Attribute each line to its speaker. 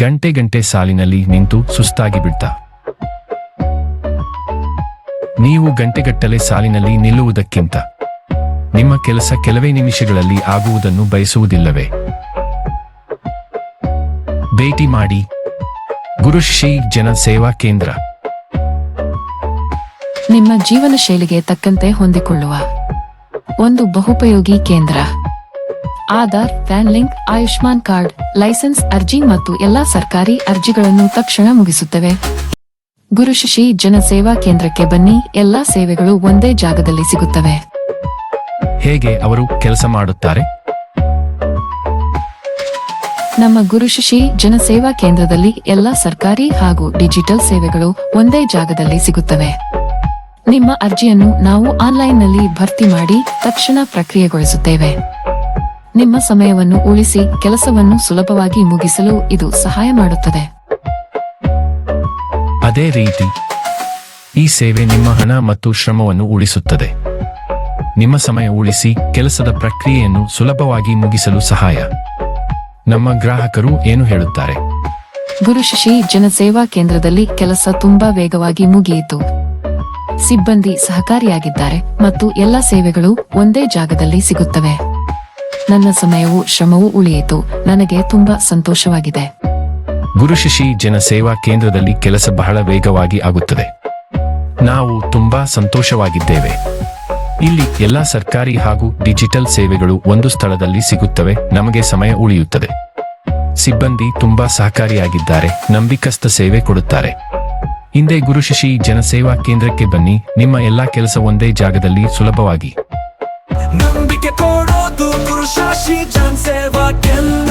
Speaker 1: ಗಂಟೆ ಗಂಟೆ ಸಾಲಿನಲ್ಲಿ ನಿಂತು ಸುಸ್ತಾಗಿ ಬಿಡ್ತ ನೀವು ಗಂಟೆಗಟ್ಟಲೆ ಸಾಲಿನಲ್ಲಿ ನಿಲ್ಲುವುದಕ್ಕಿಂತ ನಿಮ್ಮ ಕೆಲಸ ಕೆಲವೇ ನಿಮಿಷಗಳಲ್ಲಿ ಆಗುವುದನ್ನು ಬಯಸುವುದಿಲ್ಲವೇ? ಭೇಟಿ ಮಾಡಿ. ಗುರುಶ್ರೀ ಜನ ಸೇವಾ ಕೇಂದ್ರ.
Speaker 2: ನಿಮ್ಮ ಜೀವನ ಶೈಲಿಗೆ ತಕ್ಕಂತೆ ಹೊಂದಿಕೊಳ್ಳುವ ಒಂದು ಬಹುಪಯೋಗಿ ಕೇಂದ್ರ. Aadhaar PAN link Ayushman card licence ಅರ್ಜಿ ಮತ್ತು ಎಲ್ಲಾ ಸರ್ಕಾರಿ ಅರ್ಜಿಗಳನ್ನು ತಕ್ಷಣ ಮುಗಿಸುತ್ತವೆ. ಜನ ಜನಸೇವಾ ಕೇಂದ್ರಕ್ಕೆ ಬನ್ನಿ. ಎಲ್ಲಾ ಸೇವೆಗಳು ಒಂದೇ ಜಾಗದಲ್ಲಿ ಸಿಗುತ್ತವೆ.
Speaker 1: ಹೇಗೆ ಅವರು ಕೆಲಸ ಮಾಡುತ್ತಾರೆ?
Speaker 2: ನಮ್ಮ ಗುರುಶಶಿ ಜನಸೇವಾ ಕೇಂದ್ರದಲ್ಲಿ ಎಲ್ಲಾ ಸರ್ಕಾರಿ ಹಾಗೂ ಡಿಜಿಟಲ್ ಸೇವೆಗಳು ಒಂದೇ ಜಾಗದಲ್ಲಿ ಸಿಗುತ್ತವೆ. ನಿಮ್ಮ ಅರ್ಜಿಯನ್ನು ನಾವು ಆನ್ಲೈನ್ನಲ್ಲಿ ಭರ್ತಿ ಮಾಡಿ ತಕ್ಷಣ ಪ್ರಕ್ರಿಯೆಗೊಳಿಸುತ್ತೇವೆ. ನಿಮ್ಮ ಸಮಯವನ್ನು ಉಳಿಸಿ ಕೆಲಸವನ್ನು ಸುಲಭವಾಗಿ ಮುಗಿಸಲು ಇದು ಸಹಾಯ ಮಾಡುತ್ತದೆ.
Speaker 1: ಅದೇ ರೀತಿ ಈ ಸೇವೆ ನಿಮ್ಮ ಹಣ ಮತ್ತು ಶ್ರಮವನ್ನು ಉಳಿಸುತ್ತದೆ. ನಿಮ್ಮ ಸಮಯ ಉಳಿಸಿ ಕೆಲಸದ ಪ್ರಕ್ರಿಯೆಯನ್ನು ಸುಲಭವಾಗಿ ಮುಗಿಸಲು ಸಹಾಯ. ನಮ್ಮ ಗ್ರಾಹಕರು ಏನು ಹೇಳುತ್ತಾರೆ?
Speaker 2: ಗುರುಶಶಿ ಜನಸೇವಾ ಕೇಂದ್ರದಲ್ಲಿ ಕೆಲಸ ತುಂಬಾ ವೇಗವಾಗಿ ಮುಗಿಯಿತು. ಸಿಬ್ಬಂದಿ ಸಹಕಾರಿಯಾಗಿದ್ದಾರೆ ಮತ್ತು ಎಲ್ಲ ಸೇವೆಗಳು ಒಂದೇ ಜಾಗದಲ್ಲಿ ಸಿಗುತ್ತವೆ. ನನ್ನ ಸಮಯವು ಶ್ರಮವೂ ಉಳಿಯಿತು. ನನಗೆ ತುಂಬಾ ಸಂತೋಷವಾಗಿದೆ.
Speaker 1: ಗುರುಶಿಶಿ ಜನಸೇವಾ ಕೇಂದ್ರದಲ್ಲಿ ಕೆಲಸ ಬಹಳ ವೇಗವಾಗಿ ಆಗುತ್ತದೆ. ನಾವು ತುಂಬಾ ಸಂತೋಷವಾಗಿದ್ದೇವೆ. ಇಲ್ಲಿ ಎಲ್ಲಾ ಸರ್ಕಾರಿ ಹಾಗೂ ಡಿಜಿಟಲ್ ಸೇವೆಗಳು ಒಂದು ಸ್ಥಳದಲ್ಲಿ ಸಿಗುತ್ತವೆ, ನಮಗೆ ಸಮಯ ಉಳಿಯುತ್ತದೆ. ಸಿಬ್ಬಂದಿ ತುಂಬಾ ಸಹಕಾರಿಯಾಗಿದ್ದಾರೆ ನಂಬಿಕಸ್ತ ಸೇವೆ ಕೊಡುತ್ತಾರೆ. ಹಿಂದೆ ಗುರುಶಿಶಿ ಜನಸೇವಾ ಕೇಂದ್ರಕ್ಕೆ ಬನ್ನಿ, ನಿಮ್ಮ ಎಲ್ಲಾ ಕೆಲಸ ಒಂದೇ ಜಾಗದಲ್ಲಿ ಸುಲಭವಾಗಿ.
Speaker 3: ನಂಬಿಕೆ ಕೊಡೋದು ಗುರು ಶಾಶಿ ಜನ್ ಸೇವಾ ಕೇಂದ್ರ